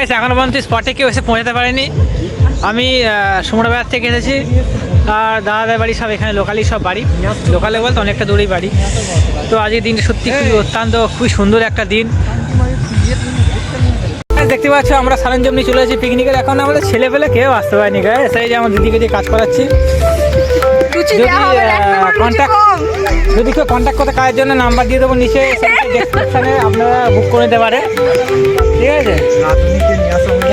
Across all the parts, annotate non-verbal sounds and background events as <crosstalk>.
Guys এখনও পর্যন্ত স্পটে কেউ এসে পৌঁছাতে পারেনি। আমি সুমরাবাজার থেকে এসেছি। আর দাদাদের বাড়ি সব এখানে লোকালি সব বাড়ি। লোকালে বলতে অনেকটা দূরেই বাড়ি। তো আজকের দিনটা সত্যি খুবই অত্যন্ত খুবই সুন্দর একটা দিন। পাচ্ছ আমরা সরঞ্জাম নিয়ে চলে যাচ্ছি পিকনিকের এখন আমাদের ছেলে পেলে কেউ আসতে পারেনি গায়ে সেই যে আমার দিদিকে দিয়ে কাজ করাচ্ছি। যদি কন্ট্যাক্ট যদি কেউ কন্ট্যাক্ট করতে কাজের জন্য নাম্বার দিয়ে দেবো নিচে ডেসক্রিপশানে আপনারা বুক করে দিতে পারে। ঠিক আছে?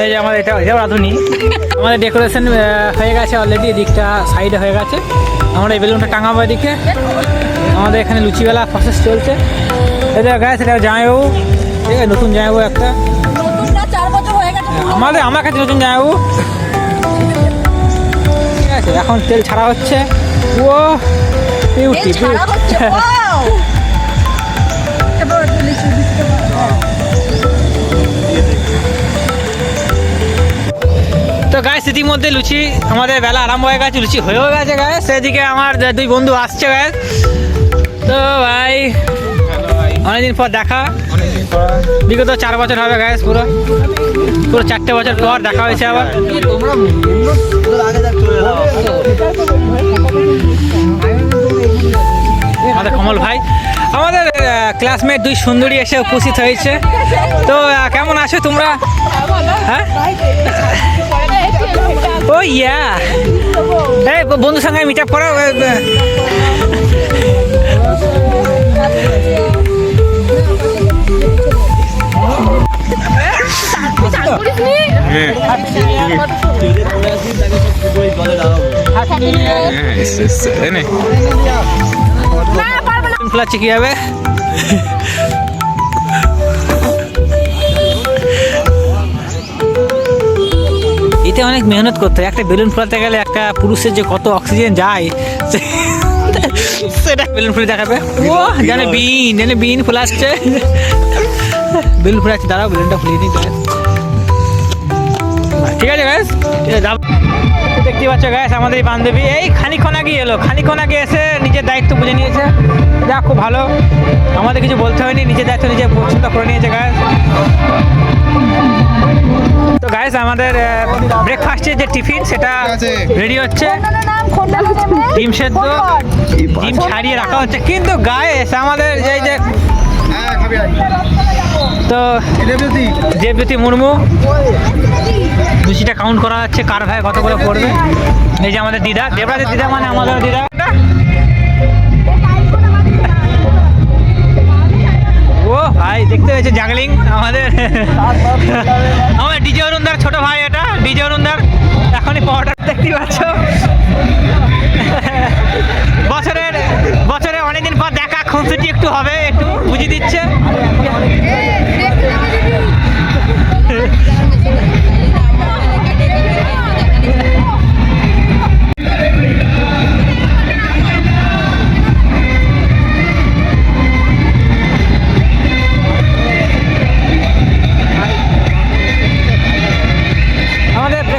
এই যে আমাদের এটা এটাও রাঁধুনি। আমাদের ডেকোরেশন হয়ে গেছে অলরেডি এদিকটা সাইডে হয়ে গেছে। আমরা এই বেলুনটা টাঙাবো এদিকে। আমাদের এখানে লুচিবেলা প্রসেস চলছে। এটা গাছ এটা জামাইবাবু। ঠিক আছে নতুন জামাইবাবু একটা। আমাদের আমার কাছে নতুন জামাইবাবু ঠিক আছে এখন তেল ছাড়া হচ্ছে। ও বিউটি। <laughs> তো গায়ে ইতিমধ্যে লুচি আমাদের বেলা আরম্ভ হয়ে গেছে লুচি হয়েও গেছে গায়ে সেদিকে আমার দুই বন্ধু আসছে গায়ে তো ভাই অনেকদিন পর দেখা। বিগত চার বছর হবে গায়ে পুরো। পুরো চারটে বছর পর দেখা হয়েছে আবার। আমাদের কমল ভাই, আমাদের ক্লাসমেট দুই সুন্দরী এসে উপস্থিত হয়েছে। তো কেমন আছো তোমরা? হ্যাঁ? ও ইয়া এই, বন্ধুর সঙ্গে মিট আপ করো কি হবে এতে অনেক মেহনত করতে হয়। একটা বেলুন ফোলাতে গেলে একটা পুরুষের যে কত অক্সিজেন যায় সেটা বেলুন ফুলে দেখাবে। ও জানে বিন জানে বিন বেলুন দাঁড়াও বেলুনটা ফুলিয়ে নিই guys। ঠিক আছে গ্যাস দেখতে পাচ্ছ গ্যাস আমাদের এই বান্ধবী এই খানিক্ষণ আগে এলো খানিক্ষণ আগে এসে নিজের দায়িত্ব বুঝে নিয়েছে। যা খুব ভালো। আমাদের কিছু বলতে হয়নি নিজের দায়িত্ব নিজে পছন্দ করে নিয়েছে গ্যাস তো গাইস আমাদের ব্রেকফাস্টের যে টিফিন সেটা রেডি হচ্ছে। ডিম সেদ্ধ। ডিম ছাড়িয়ে রাখা হচ্ছে। কিন্তু গায়েস আমাদের এই যে হ্যাঁ। তো দেবজ্যোতি মুর্মু লুচিটা কাউন্ট করা হচ্ছে কার ভাই কত করে পড়বে। এই যে আমাদের দিদা দেবরাজের দিদা মানে আমাদের দিদা। ভাই দেখতে হয়েছে জাগলিং আমাদের। <laughs> আমাদের ডিজে অরুণদার ছোট ভাই এটা ডিজে অরুণদার। এখনই পাউডার দেখতে পাচ্ছ। বছরের বছরে অনেকদিন পর দেখা খুনসুটি একটু হবে একটু বুঝিয়ে দিচ্ছে।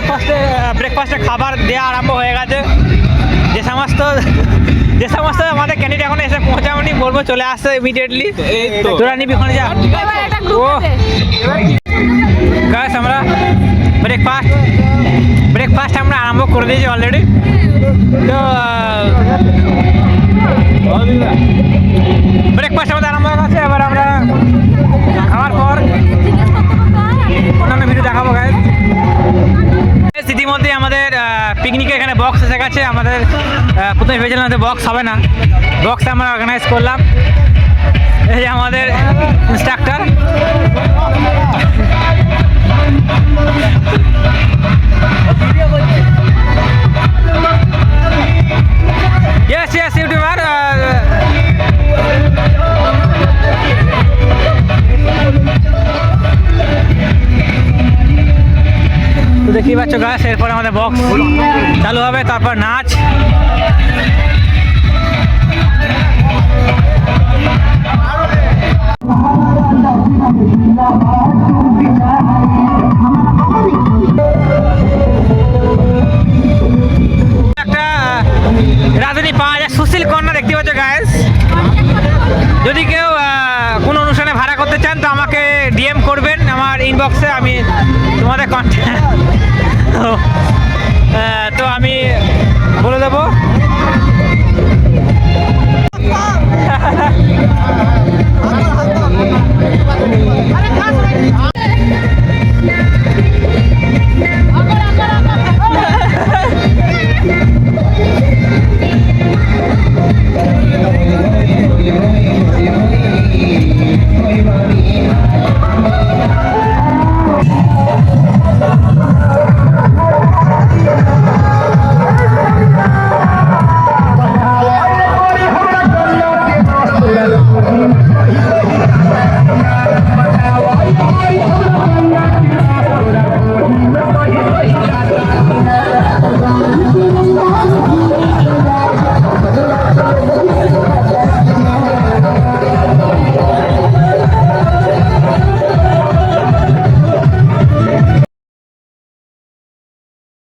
ব্রেকফাস্টে ব্রেকফাস্টে খাবার দেওয়া আরম্ভ হয়ে গেছে। যে সমস্ত যে সমস্ত আমাদের ক্যান্ডিডেট এখন এসে পৌঁছাওনি বলব চলে আসছে ইমিডিয়েটলি তোরা নিবি ওখানে যা। ও। গাছ আমরা ব্রেকফাস্ট ব্রেকফাস্ট আমরা আরম্ভ করে দিয়েছি অলরেডি তো গেছে আমাদের প্রথমে ভেবেছিলাম যে বক্স হবে না। বক্স আমরা অর্গানাইজ করলাম। এই যে আমাদের ইনস্ট্রাক্টর Yes, তো দেখতেই পাচ্ছ গাছ এরপর আমাদের বক্স চালু হবে, তারপর নাচ। একটা রাঁধুনি পাওয়া যায়, সুশীল কন্যা দেখতে পাচ্ছ গায়েস যদি কেউ কোনো অনুষ্ঠানে ভাড়া করতে চান, তো আমাকে ডিএম করবেন, আমার ইনবক্সে আমি তোমাদের কন্ট্যাক্ট <laughs> তো আমি Yeah.